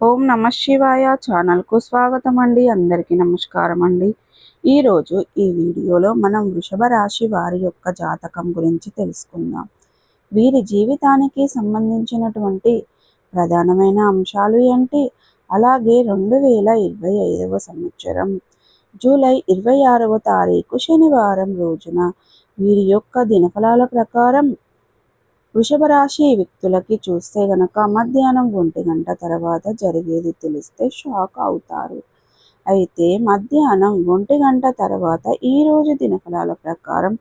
ఓం నమ శివాయ ఛానల్కు స్వాగతం అండి అందరికీ నమస్కారం అండి ఈరోజు ఈ వీడియోలో మనం వృషభ రాశి వారి యొక్క జాతకం గురించి తెలుసుకుందాం. వీరి జీవితానికి సంబంధించినటువంటి ప్రధానమైన అంశాలు ఏంటి? అలాగే రెండు వేల ఇరవై ఐదవ సంవత్సరం జూలై ఇరవై ఆరవ తారీఖు శనివారం రోజున వీరి యొక్క దినఫలాల ప్రకారం వృషభ రాశి వ్యక్తులకి చూస్తే గనక మధ్యాహ్నం ఒంటి గంట తర్వాత జరిగేది తెలిస్తే షాక్ అవుతారు. అయితే మధ్యాహ్నం ఒంటి గంట తర్వాత ఈ రోజు దినఫలాల ప్రకారం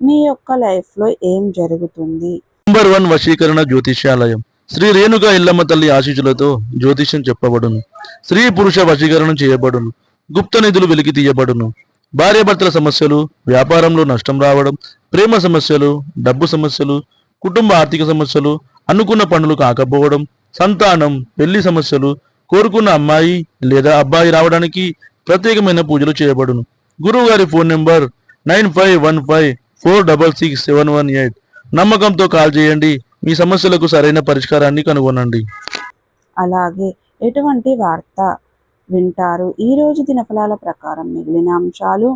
మీ యొక్క లైఫ్లో ఏం జరుగుతుంది? నంబర్ వన్ వశీకరణ జ్యోతిష్యాలయం. శ్రీ రేణుగా ఇల్లమ్మ తల్లి ఆశీస్సులతో జ్యోతిష్యం చెప్పబడును. స్త్రీ పురుష వశీకరణం చేయబడును. గుప్త నిధులు వెలికి తీయబడును. భార్యాభర్తల సమస్యలు వ్యాపారంలో నష్టం రావడం ప్రేమ సమస్యలు డబ్బు సమస్యలు కుటుంబ ఆర్థిక సమస్యలు అనుకున్న పనులు కాకపోవడం సంతానం పెళ్ళి సమస్యలు కోరుకున్న అమ్మాయి లేదా అబ్బాయి రావడానికి ప్రత్యేకమైన పూజలు చేయబడును. గురువు గారి phone number nine five one five four double six seven one eight. నమ్మకంతో కాల్ చేయండి మీ సమస్యలకు సరైన పరిష్కారాన్ని కనుగొనండి. అలాగే ఎటువంటి వార్త వింటారు? ఈ రోజు దినఫలాల ప్రకారం మిగిలిన అంశాలు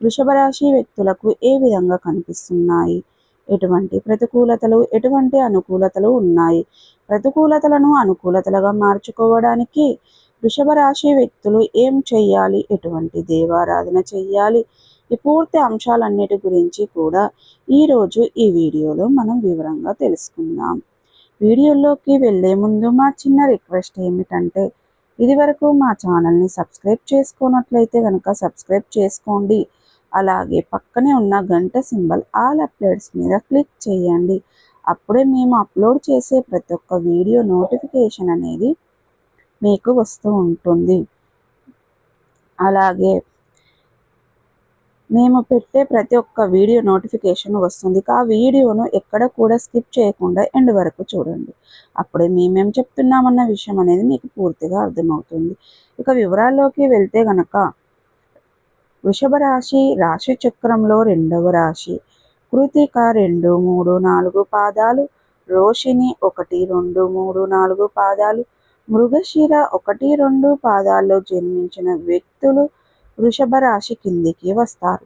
వృషభ రాశి వ్యక్తులకు ఏ విధంగా కనిపిస్తున్నాయి? ఎటువంటి ప్రతికూలతలు ఎటువంటి అనుకూలతలు ఉన్నాయి? ప్రతికూలతలను అనుకూలతలుగా మార్చుకోవడానికి వృషభ రాశి వ్యక్తులు ఏం చేయాలి ఎటువంటి దేవారాధన చేయాలి ఈ పూర్తి అంశాలన్నిటి గురించి కూడా ఈరోజు ఈ వీడియోలో మనం వివరంగా తెలుసుకుందాం. వీడియోలోకి వెళ్ళే ముందు మా చిన్న రిక్వెస్ట్ ఏమిటంటే ఇదివరకు మా ఛానల్ని సబ్స్క్రైబ్ చేసుకున్నట్లయితే కనుక సబ్స్క్రైబ్ చేసుకోండి. అలాగే పక్కనే ఉన్న గంట సింబల్ ఆల్ అప్డేట్స్ మీద క్లిక్ చేయండి. అప్పుడే మేము అప్లోడ్ చేసే ప్రతి ఒక్క వీడియో నోటిఫికేషన్ అనేది మీకు వస్తూ ఉంటుంది. అలాగే మేము పెట్టే ప్రతి ఒక్క వీడియో నోటిఫికేషన్ వస్తుంది. ఆ వీడియోను ఎక్కడ కూడా స్కిప్ చేయకుండా ఎండ్ వరకు చూడండి. అప్పుడే మేమేం చెప్తున్నామన్న విషయం అనేది మీకు పూర్తిగా అర్థమవుతుంది. ఇక వివరాల్లోకి వెళ్తే గనక వృషభ రాశి రాశి చక్రంలో రెండవ రాశి. కృతిక రెండు మూడు నాలుగు పాదాలు. రోషిణి ఒకటి రెండు మూడు నాలుగు పాదాలు. మృగశిర ఒకటి రెండు పాదాల్లో జన్మించిన వ్యక్తులు వృషభ రాశి కిందికి వస్తారు.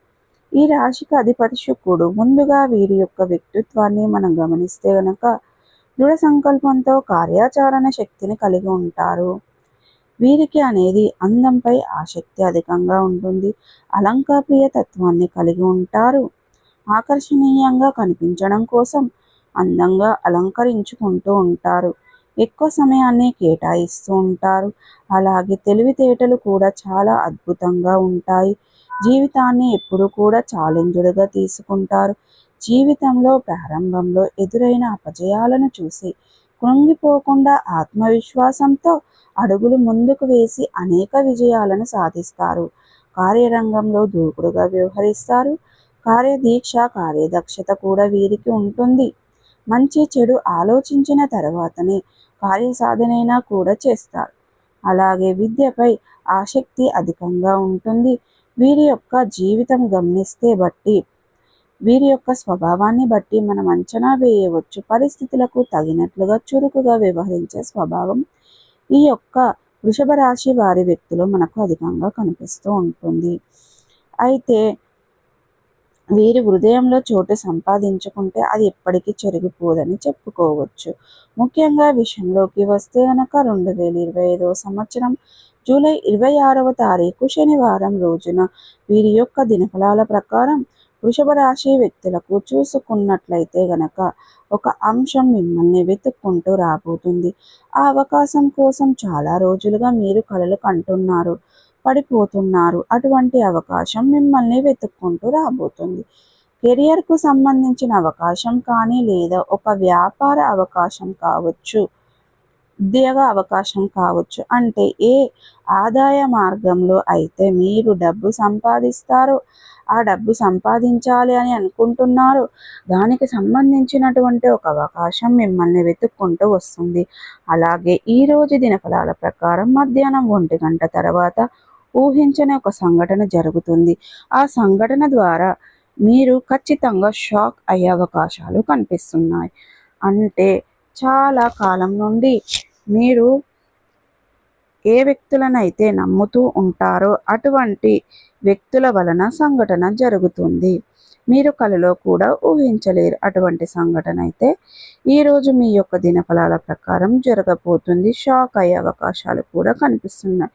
ఈ రాశికి అధిపతి శుక్రుడు. ముందుగా వీరి యొక్క వ్యక్తిత్వాన్ని మనం గమనిస్తే గనక దృఢ సంకల్పంతో కార్యాచరణ శక్తిని కలిగి ఉంటారు. వీరికి అనేది అందంపై ఆసక్తి అధికంగా ఉంటుంది. అలంకాప్రియ తత్వాన్ని కలిగి ఉంటారు. ఆకర్షణీయంగా కనిపించడం కోసం అందంగా అలంకరించుకుంటూ ఉంటారు. ఎక్కువ సమయాన్ని కేటాయిస్తూ ఉంటారు. అలాగే తెలివితేటలు కూడా చాలా అద్భుతంగా ఉంటాయి. జీవితాన్ని ఎప్పుడు కూడా ఛాలెంజ్డ్గా తీసుకుంటారు. జీవితంలో ప్రారంభంలో ఎదురైన అపజయాలను చూసి కృంగిపోకుండా ఆత్మవిశ్వాసంతో అడుగులు ముందుకు వేసి అనేక విజయాలను సాధిస్తారు. కార్యరంగంలో దూకుడుగా వ్యవహరిస్తారు. కార్యదీక్ష కార్యదక్షత కూడా వీరికి ఉంటుంది. మంచి చెడు ఆలోచించిన తర్వాతనే కార్యసాధనైనా కూడా చేస్తారు. అలాగే విద్యపై ఆసక్తి అధికంగా ఉంటుంది. వీరి యొక్క జీవితం గమనిస్తే బట్టి వీరి యొక్క స్వభావాన్ని బట్టి మనం అంచనా వేయవచ్చు. పరిస్థితులకు తగినట్లుగా చురుకుగా వ్యవహరించే స్వభావం ఈ యొక్క వృషభ రాశి వారి వ్యక్తులు మనకు అధికంగా కనిపిస్తూ ఉంటుంది. అయితే వీరి హృదయంలో చోటు సంపాదించుకుంటే అది ఎప్పటికీ చెరిగిపోదని చెప్పుకోవచ్చు. ముఖ్యంగా విషయంలోకి వస్తే కనుక రెండు వేల ఇరవై ఐదవ సంవత్సరం జూలై ఇరవై ఆరవ తారీఖు శనివారం రోజున వీరి యొక్క దినఫలాల ప్రకారం వృషభ రాశి వ్యక్తులకు చూసుకున్నట్లయితే గనక ఒక అంశం మిమ్మల్ని వెతుక్కుంటూ రాబోతుంది. ఆ అవకాశం కోసం చాలా రోజులుగా మీరు కలలు కంటున్నారు పడిపోతున్నారు. అటువంటి అవకాశం మిమ్మల్ని వెతుక్కుంటూ రాబోతుంది. కెరియర్కు సంబంధించిన అవకాశం కానీ లేదా ఒక వ్యాపార అవకాశం కావచ్చు ఉద్యోగ అవకాశం కావచ్చు అంటే ఏ ఆదాయ మార్గంలో అయితే మీరు డబ్బు సంపాదిస్తారో ఆ డబ్బు సంపాదించాలి అని అనుకుంటున్నారు. దానికి సంబంధించినటువంటి ఒక అవకాశం మిమ్మల్ని వెతుక్కుంటూ వస్తుంది. అలాగే ఈరోజు దినఫలాల ప్రకారం మధ్యాహ్నం ఒంటి గంట తర్వాత ఊహించని ఒక సంఘటన జరుగుతుంది. ఆ సంఘటన ద్వారా మీరు ఖచ్చితంగా షాక్ అయ్యే అవకాశాలు కనిపిస్తున్నాయి. అంటే చాలా కాలం నుండి మీరు ఏ వ్యక్తులనైతే నమ్ముతూ ఉంటారో అటువంటి వ్యక్తుల వలన సంఘటన జరుగుతుంది. మీరు కలలో కూడా ఊహించలేరు అటువంటి సంఘటన అయితే. ఈరోజు మీ యొక్క దినఫలాల ప్రకారం జరగబోతుంది. షాక్ అయ్యే అవకాశాలు కూడా కనిపిస్తున్నాయి.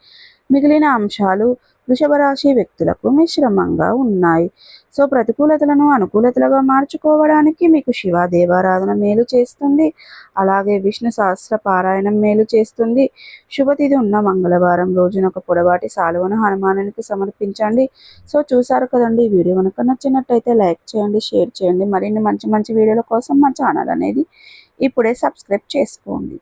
మిగిలిన అంశాలు వృషభ రాశి వ్యక్తులకు మిశ్రమంగా ఉన్నాయి. సో ప్రతికూలతలను అనుకూలతలుగా మార్చుకోవడానికి మీకు శివ దేవారాధన మేలు చేస్తుంది. అలాగే విష్ణు సహస్ర పారాయణం మేలు చేస్తుంది. శుభతిథి ఉన్న మంగళవారం రోజున ఒక పొడవాటి సాలువను హనుమానునికి సమర్పించండి. సో చూసారు కదండి ఈ వీడియో కనుక నచ్చినట్టయితే లైక్ చేయండి షేర్ చేయండి. మరిన్ని మంచి మంచి వీడియోల కోసం మా ఛానల్ అనేది ఇప్పుడే సబ్స్క్రైబ్ చేసుకోండి.